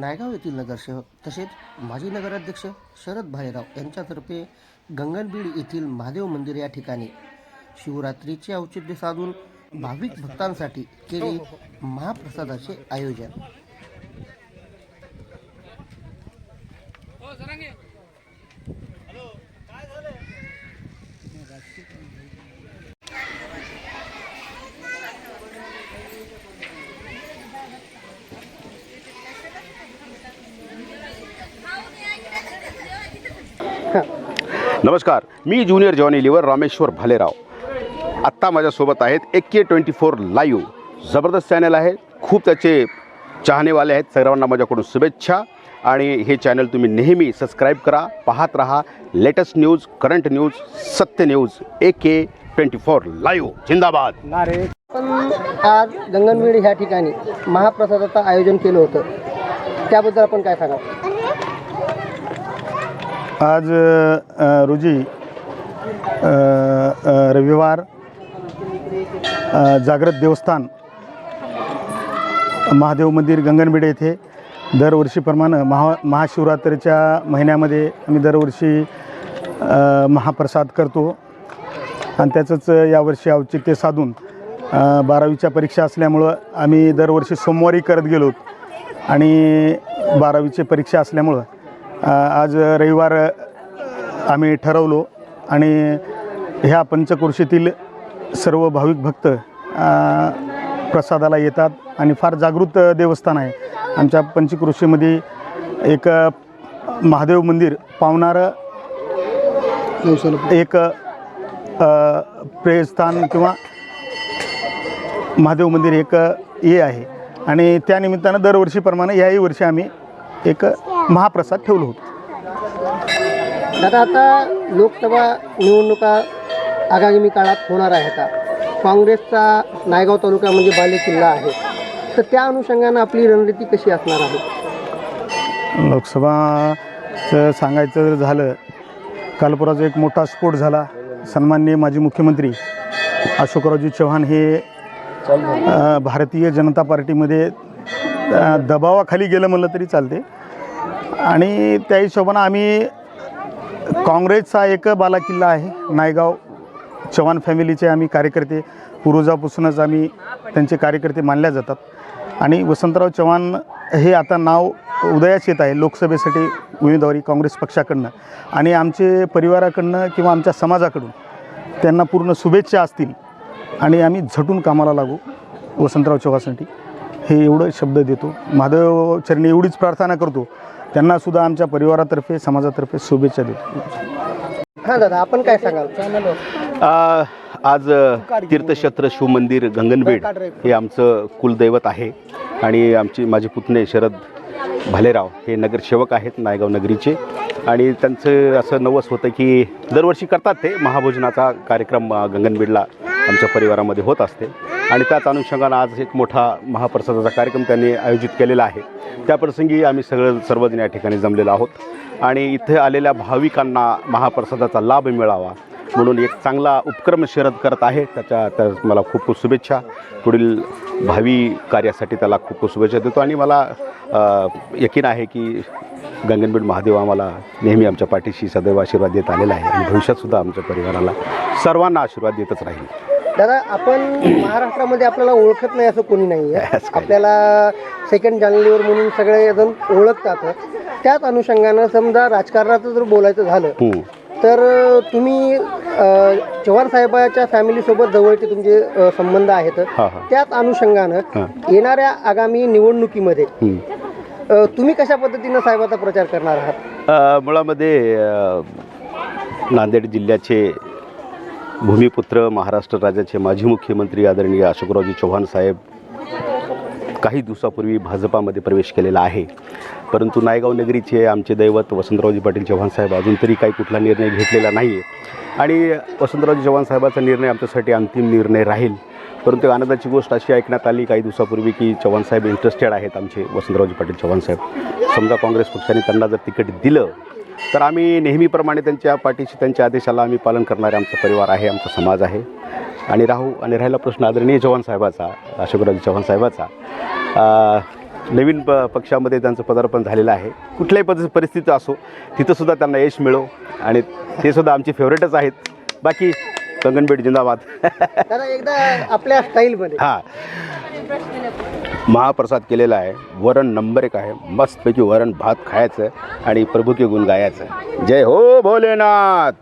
नायगाव येथील नगरसेवक तसेच माजी नगराध्यक्ष शरद भालेराव यांच्यातर्फे गंगनबीड येथील महादेव मंदिर या ठिकाणी शिवरात्रीचे औचित्य साधून भाविक भक्तांसाठी केले महाप्रसादाचे आयोजन. नमस्कार मी junior Johnny Lever Rameshwar Bhalerao. आत्ता माझ्यासोबत आहेत एक के ट्वेंटी फोर लाईव्ह. जबरदस्त चॅनल आहे. खूप त्याचे चाहनेवाले आहेत. सर्वांना माझ्याकडून शुभेच्छा. आणि हे चॅनल तुम्ही नेहमी सबस्क्राईब करा पाहत राहा. लेटेस्ट न्यूज करंट न्यूज सत्य news A K twenty four live. जिंदाबाद. पण आज गंगनवेड ह्या ठिकाणी महाप्रसादाचं आयोजन केलं होतं. त्याबद्दल आपण काय सांगा आज रोजी रविवार जागृत देवस्थान महादेव मंदिर गंगनबेडे येथे दरवर्षीप्रमाणे महा महाशिवरात्रीच्या महिन्यामध्ये आम्ही दरवर्षी महाप्रसाद करतो. आणि त्याचंच यावर्षी औचित्य साधून बारावीच्या परीक्षा असल्यामुळं आम्ही दरवर्षी सोमवारी करत गेलो. आणि बारावीची परीक्षा असल्यामुळं आज रविवार आम्ही ठरवलो आणि ह्या पंचक्रोशीतील सर्व भाविक भक्त प्रसादाला येतात आणि फार जागृत देवस्थान आहे. आमच्या पंचक्रोशीमध्ये एक महादेव मंदिर पावणारं एक प्रेस्थान किंवा महादेव मंदिर एक हे आहे. आणि त्यानिमित्तानं दरवर्षीप्रमाणे याही वर्षी आम्ही एक महाप्रसाद ठेवलो होतो. दादा आता लोकसभा निवडणुका आगामी काळात होणार आहेत काँग्रेसचा नायगाव तालुका म्हणजे बाले किल्ला आहे. तर त्या अनुषंगानं आपली रणनीती कशी असणार आहे? लोकसभाचं सांगायचं जर झालं काल परवाचा एक मोठा स्फोट झाला. सन्माननीय माजी मुख्यमंत्री अशोकरावजी चव्हाण हे भारतीय जनता पार्टीमध्ये दबावाखाली गेलं म्हणलं तरी चालते. आणि त्या हिशोबानं आम्ही काँग्रेसचा एक बालाकिल्ला आहे नायगाव चव्हाण फॅमिलीचे आम्ही कार्यकर्ते पूर्वजापासूनच आम्ही त्यांचे कार्यकर्ते मानल्या जातात. आणि वसंतराव चव्हाण हे आता नाव उदयास येत आहे लोकसभेसाठी उमेदवारी काँग्रेस पक्षाकडनं. आणि आमचे परिवाराकडनं किंवा आमच्या समाजाकडून त्यांना पूर्ण शुभेच्छा असतील. आणि आम्ही झटून कामाला लागू वसंतराव चव्हाणसाठी. हे एवढं शब्द देतो. महादेव चरणी एवढीच प्रार्थना करतो. त्यांनासुद्धा आमच्या परिवारातर्फे समाजातर्फे शुभेच्छा देतो. हां दादा आपण काय सांगाल? आज तीर्थक्षेत्र शिवमंदिर गंगनबेड हे आमचं कुलदैवत आहे. आणि आमचे माझे पुतणे शरद भालेराव हे नगरसेवक आहेत नायगाव नगरीचे. आणि त्यांचं असं नवस होतं की दरवर्षी करतात ते महाभोजनाचा कार्यक्रम गंगनबेडला. आमच्या परिवारामध्ये होत असते. आणि त्याच अनुषंगानं आज एक मोठा महाप्रसादाचा कार्यक्रम त्यांनी आयोजित केलेला आहे. त्याप्रसंगी आम्ही सगळं सर्वजण या ठिकाणी जमलेलो आहोत. आणि इथे आलेल्या भाविकांना महाप्रसादाचा लाभ मिळावा म्हणून एक चांगला उपक्रम शरद करत आहे. त्याच्या त्या मला खूप खूप शुभेच्छा. पुढील भावी कार्यासाठी त्याला खूप खूप शुभेच्छा देतो. आणि मला यकीन आहे की गंगनबीड महादेव आम्हाला नेहमी आमच्या पाठीशी सदैव आशीर्वाद देत आलेला आहे. आणि भविष्यातसुद्धा आमच्या परिवाराला सर्वांना आशीर्वाद देतच राहील. दादा आपण महाराष्ट्रामध्ये आपल्याला ओळखत नाही असं कोणी नाही आहे. आपल्याला सेकंड जानेवारीवर म्हणून सगळे जण ओळखतात त्याच अनुषंगानं समजा राजकारणाचं जर बोलायचं झालं हं. तर तुम्ही चव्हाण साहेबाच्या फॅमिलीसोबत जवळचे तुमचे संबंध आहेत त्याच अनुषंगानं. येणाऱ्या आगामी निवडणुकीमध्ये तुम्ही कशा पद्धतीनं साहेबाचा प्रचार करणार आहात मुळामध्ये नांदेड जिल्ह्याचे भूमिपुत्र महाराष्ट्र राज्याचे माजी मुख्यमंत्री आदरणीय अशोकरावजी चव्हाण साहेब काही दिवसापूर्वी भाजपामध्ये प्रवेश केलेला आहे. परंतु नायगाव नगरीचे आमचे दैवत वसंतरावजी पाटील चव्हाण साहेब अजून तरी काही कुठला निर्णय घेतलेला नाही आहे आणि वसंतरावजी चव्हाण साहेबाचा निर्णय आमच्यासाठी अंतिम निर्णय राहील. परंतु आनंदाची गोष्ट अशी ऐकण्यात आली काही दिवसापूर्वी की चव्हाण साहेब इंटरेस्टेड आहेत आमचे वसंतरावजी पाटील चव्हाण साहेब. समजा काँग्रेस पक्षाने त्यांना जर तिकीट दिलं तर आम्ही नेहमीप्रमाणे त्यांच्या पाठीशी त्यांच्या आदेशाला आम्ही पालन करणारे आमचा परिवार आहे आमचा समाज आहे. आणि राहू आणि राहिला प्रश्न आदरणीय चव्हाण साहेबाचा अशोकराज चव्हाण साहेबाचा नवीन प पक्षामध्ये त्यांचं पदार्पण झालेलं आहे. कुठल्याही पद परिस्थिती असो तिथंसुद्धा त्यांना यश मिळो आणि ते सुद्धा आमचे फेवरेटच आहेत. बाकी गगनबेट जिंदाबाद. एकदा आपल्या स्टाईलमध्ये. हां. महाप्रसाद केलेला आहे. वरण नंबर एक आहे. मस्तपैकी वरण भात खायचं आणि प्रभू के गुण गायचं. जय हो भोलेनाथ!